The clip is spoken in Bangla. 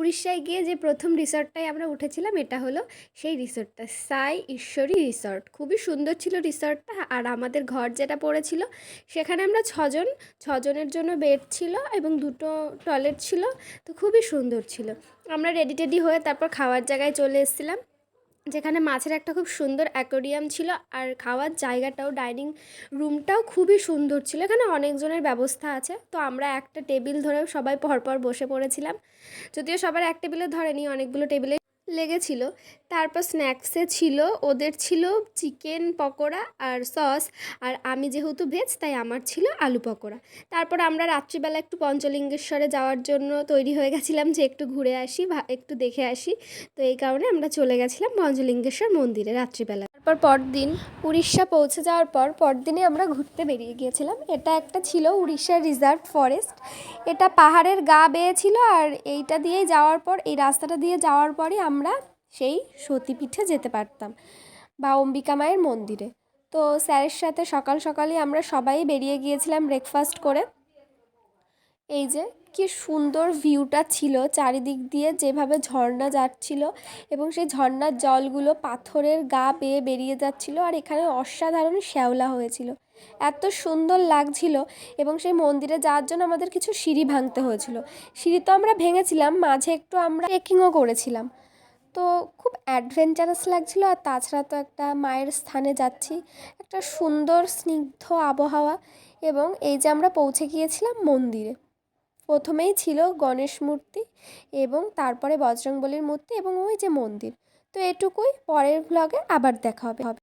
উড়িষ্যায় গিয়ে যে প্রথম রিসর্টটায় আমরা উঠেছিলাম, এটা হলো সেই রিসর্টটা, সাই ঈশ্বরী রিসর্ট। খুবই সুন্দর ছিল রিসর্টটা আর আমাদের ঘর যেটা পড়েছিল, সেখানে আমরা ছজন, ছজনের জন্য বেড ছিল এবং দুটো টয়লেট ছিল, তো খুবই সুন্দর ছিল। আমরা রেডি টেডি হয়ে তারপর খাওয়ার জায়গায় চলে এসেছিলাম। যেখানে মাছের একটা খুব সুন্দর অ্যাকোরিয়াম ছিল আর খাওয়ার জায়গাটাও, ডাইনিং রুমটাও খুবই সুন্দর ছিল। এখানে অনেকজনের ব্যবস্থা আছে। তো আমরা একটা টেবিল ধরে সবাই পরপর বসে পড়েছিলাম। যদিও সবার এক টেবিলে ধরেনি, অনেকগুলো টেবিলে লেগেছিল। তারপর স্ন্যাক্সে ছিল, ওদের ছিল চিকেন পকোড়া আর সস আর আমি যেহেতু ভেজ তাই আমার ছিল আলু পকোড়া। তারপর আমরা রাত্রিবেলা একটু পঞ্চলিঙ্গেশ্বরে যাওয়ার জন্য তৈরি হয়ে গেছিলাম যে একটু ঘুরে আসি একটু দেখে আসি। তো এই কারণে আমরা চলে গেছিলাম পঞ্চলিঙ্গেশ্বর মন্দিরে রাত্রিবেলা। তারপর পরদিন উড়িষ্যা পৌঁছে যাওয়ার পর পরদিনই আমরা ঘুরতে বেরিয়ে গিয়েছিলাম। এটা একটা ছিল উড়িষ্যার রিজার্ভ ফরেস্ট। এটা পাহাড়ের গা বেয়ে ছিল আর এইটা দিয়েই যাওয়ার পর, এই রাস্তাটা দিয়ে যাওয়ার পরই আমরা সেই সতীপীঠে যেতে পারতাম বা অম্বিকা মায়ের মন্দিরে। তো স্যারের সাথে সকাল সকালই আমরা সবাই বেরিয়ে গিয়েছিলাম ব্রেকফাস্ট করে। এই যে কি সুন্দর ভিউটা ছিল। চারিদিক দিয়ে যেভাবে ঝর্ণা যাচ্ছিল এবং সেই ঝর্ণার জলগুলো পাথরের গা বেয়ে বেরিয়ে যাচ্ছিল আর এখানে অসাধারণ শ্যাওলা হয়েছিল। এত সুন্দর লাগছিল এবং সেই মন্দিরে যাওয়ার জন্য আমাদের কিছু সিঁড়ি ভাঙতে হয়েছিল। সিঁড়ি তো আমরা ভেঙেছিলাম, মাঝে একটু আমরা ট্রেকিংও করেছিলাম। তো খুব অ্যাডভেঞ্চারাস লাগছিল আর তাছাড়া তো একটা মায়ের স্থানে যাচ্ছি। একটা সুন্দর স্নিগ্ধ আবহাওয়া এবং এই যে আমরা পৌঁছে গিয়েছিলাম মন্দিরে। প্রথমেই ছিল গণেশ মূর্তি এবং তারপরে বজরংবলীর মূর্তি এবং ওই যে মন্দির। তো এটুকুই পরের ভ্লগে আবার দেখা হবে হবে।